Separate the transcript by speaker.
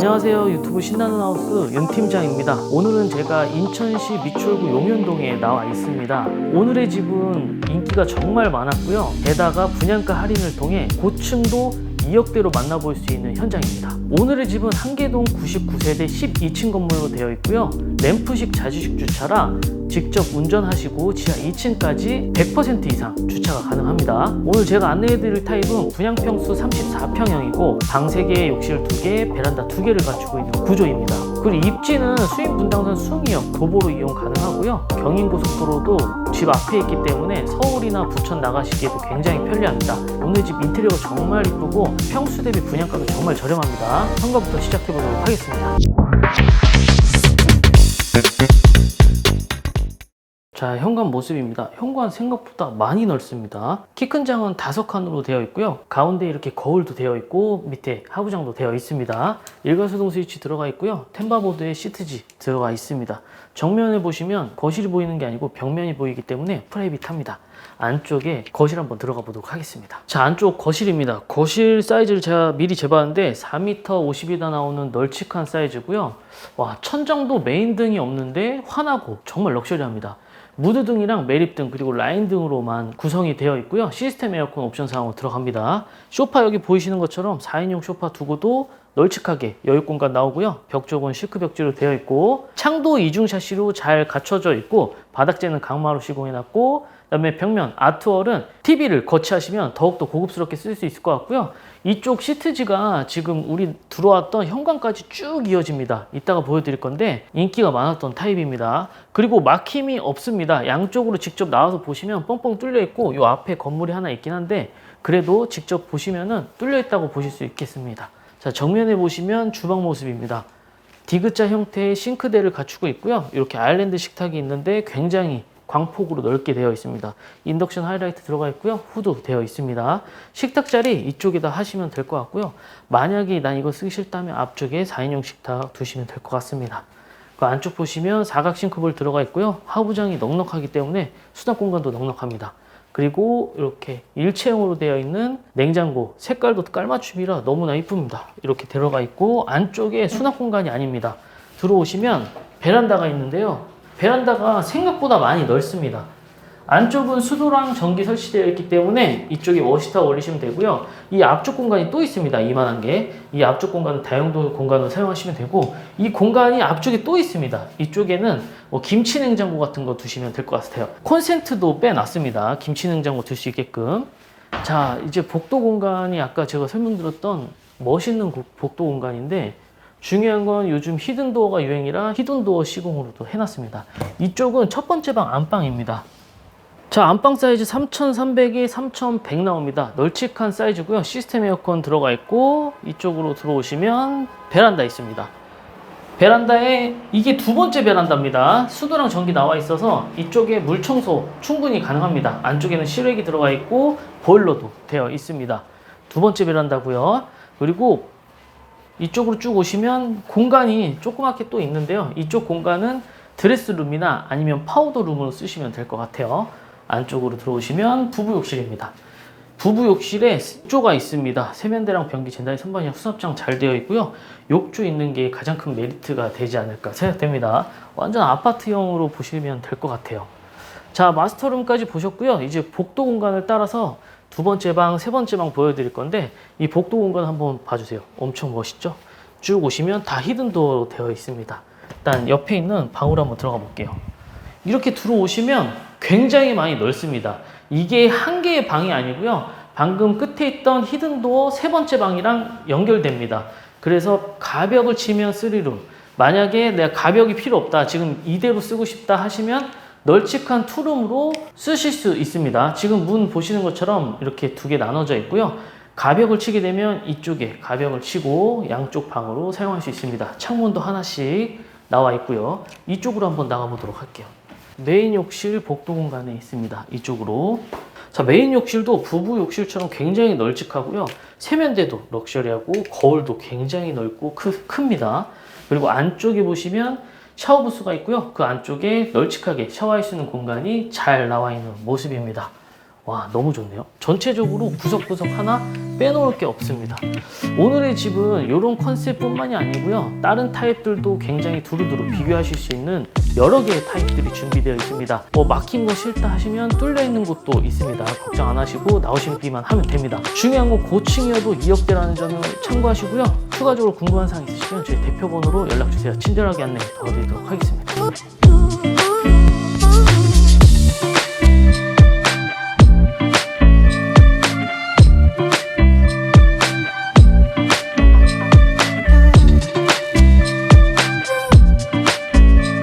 Speaker 1: 안녕하세요. 유튜브 신나는 하우스 윤팀장입니다. 오늘은 제가 인천시 미추홀구 용현동에 나와 있습니다. 오늘의 집은 인기가 정말 많았고요. 게다가 분양가 할인을 통해 고층도 2억대로 만나볼 수 있는 현장입니다 오늘의 집은 한계동 99세대 12층 건물로 되어 있고요 램프식 자주식 주차라 직접 운전하시고 지하 2층까지 100% 이상 주차가 가능합니다. 오늘 제가 안내해드릴 타입은 분양평수 34평형이고 방 3개, 욕실 2개, 베란다 2개를 갖추고 있는 구조입니다. 그리고 입지는 수인 분당선 수흥이역 도보로 이용 가능하고요. 경인고속도로도 집 앞에 있기 때문에 서울이나 부천 나가시기에도 굉장히 편리합니다. 오늘 집 인테리어가 정말 이쁘고 평수 대비 분양가도 정말 저렴합니다. 현관부터 시작해보도록 하겠습니다. 자, 현관 모습입니다. 현관 생각보다 많이 넓습니다. 키 큰 장은 다섯 칸으로 되어 있고요. 가운데 이렇게 거울도 되어 있고 밑에 하부장도 되어 있습니다. 일괄소동 스위치 들어가 있고요. 템바보드에 시트지 들어가 있습니다. 정면에 보시면 거실이 보이는 게 아니고 벽면이 보이기 때문에 프라이빗합니다. 안쪽에 거실 한번 들어가 보도록 하겠습니다. 자, 안쪽 거실입니다. 거실 사이즈를 제가 미리 재봤는데 4m 50이다 나오는 널찍한 사이즈고요. 와, 천정도 메인 등이 없는데 환하고 정말 럭셔리합니다. 무드등이랑 매립등 그리고 라인등으로만 구성이 되어 있고요. 시스템 에어컨 옵션 사항으로 들어갑니다. 소파 여기 보이시는 것처럼 4인용 소파 두고도 널찍하게 여유 공간 나오고요. 벽 쪽은 시크 벽지로 되어 있고 창도 이중 샤시로 잘 갖춰져 있고 바닥재는 강마루 시공해놨고 그다음에 벽면 아트월은 TV를 거치하시면 더욱더 고급스럽게 쓸 수 있을 것 같고요. 이쪽 시트지가 지금 우리 들어왔던 현관까지 쭉 이어집니다. 이따가 보여드릴 건데 인기가 많았던 타입입니다. 그리고 막힘이 없습니다. 양쪽으로 직접 나와서 보시면 뻥뻥 뚫려 있고 이 앞에 건물이 하나 있긴 한데 그래도 직접 보시면은 뚫려 있다고 보실 수 있겠습니다. 자 정면에 보시면 주방 모습입니다. 디귿자 형태의 싱크대를 갖추고 있고요. 이렇게 아일랜드 식탁이 있는데 굉장히 광폭으로 넓게 되어 있습니다. 인덕션 하이라이트 들어가 있고요. 후드 되어 있습니다. 식탁 자리 이쪽에다 하시면 될 것 같고요. 만약에 난 이거 쓰기 싫다면 앞쪽에 4인용 식탁 두시면 될 것 같습니다. 그 안쪽 보시면 사각 싱크볼 들어가 있고요. 하부장이 넉넉하기 때문에 수납 공간도 넉넉합니다. 그리고 이렇게 일체형으로 되어 있는 냉장고 색깔도 깔맞춤이라 너무나 이쁩니다. 이렇게 들어가 있고 안쪽에 수납 공간이 아닙니다. 들어오시면 베란다가 있는데요. 베란다가 생각보다 많이 넓습니다. 안쪽은 수도랑 전기 설치되어 있기 때문에 이쪽에 워시타 올리시면 되고요. 이 앞쪽 공간이 또 있습니다. 이만한 게. 이 앞쪽 공간은 다용도 공간으로 사용하시면 되고 이 공간이 앞쪽에 또 있습니다. 이쪽에는 뭐 김치 냉장고 같은 거 두시면 될 것 같아요. 콘센트도 빼놨습니다. 김치 냉장고 둘 수 있게끔. 자, 이제 복도 공간이 아까 제가 설명드렸던 멋있는 고- 복도 공간인데 중요한 건 요즘 히든도어가 유행이라 히든도어 시공으로도 해놨습니다. 이쪽은 첫 번째 방 안방입니다. 자, 안방 사이즈 3,300에 3,100 나옵니다. 널찍한 사이즈고요. 시스템 에어컨 들어가 있고 이쪽으로 들어오시면 베란다 있습니다. 베란다에 이게 두 번째 베란다입니다. 수도랑 전기 나와 있어서 이쪽에 물 청소 충분히 가능합니다. 안쪽에는 실외기 들어가 있고 보일러도 되어 있습니다. 두 번째 베란다고요. 그리고 이쪽으로 쭉 오시면 공간이 조그맣게 또 있는데요. 이쪽 공간은 드레스룸이나 아니면 파우더룸으로 쓰시면 될 것 같아요. 안쪽으로 들어오시면 부부 욕실입니다. 부부 욕실에 욕조가 있습니다. 세면대랑 변기, 젠다이, 선반이랑 수납장 잘 되어 있고요. 욕조 있는 게 가장 큰 메리트가 되지 않을까 생각됩니다. 완전 아파트형으로 보시면 될 것 같아요. 자, 마스터룸까지 보셨고요. 이제 복도 공간을 따라서 두 번째 방, 세 번째 방 보여드릴 건데 이 복도 공간 한번 봐주세요. 엄청 멋있죠? 쭉 오시면 다 히든도어로 되어 있습니다. 일단 옆에 있는 방으로 한번 들어가 볼게요. 이렇게 들어오시면 굉장히 많이 넓습니다. 이게 한 개의 방이 아니고요. 방금 끝에 있던 히든 도어 세 번째 방이랑 연결됩니다. 그래서 가벽을 치면 3룸. 만약에 내가 가벽이 필요 없다. 지금 이대로 쓰고 싶다 하시면 널찍한 투룸으로 쓰실 수 있습니다. 지금 문 보시는 것처럼 이렇게 두 개 나눠져 있고요. 가벽을 치게 되면 이쪽에 가벽을 치고 양쪽 방으로 사용할 수 있습니다. 창문도 하나씩 나와 있고요. 이쪽으로 한번 나가보도록 할게요. 메인 욕실 복도 공간에 있습니다. 이쪽으로. 자, 메인 욕실도 부부 욕실처럼 굉장히 널찍하고요. 세면대도 럭셔리하고 거울도 굉장히 넓고 크, 큽니다. 그리고 안쪽에 보시면 샤워 부스가 있고요. 그 안쪽에 널찍하게 샤워할 수 있는 공간이 잘 나와 있는 모습입니다. 와 너무 좋네요. 전체적으로 구석구석 하나 빼놓을 게 없습니다. 오늘의 집은 이런 컨셉뿐만이 아니고요. 다른 타입들도 굉장히 두루두루 비교하실 수 있는 여러 개의 타입들이 준비되어 있습니다. 뭐 막힌 거 싫다 하시면 뚫려 있는 곳도 있습니다. 걱정 안 하시고 나오시기만 하면 됩니다. 중요한 건 고층이어도 2억대라는 점을 참고하시고요. 추가적으로 궁금한 사항 있으시면 저희 대표번호로 연락 주세요. 친절하게 안내 도와드리도록 하겠습니다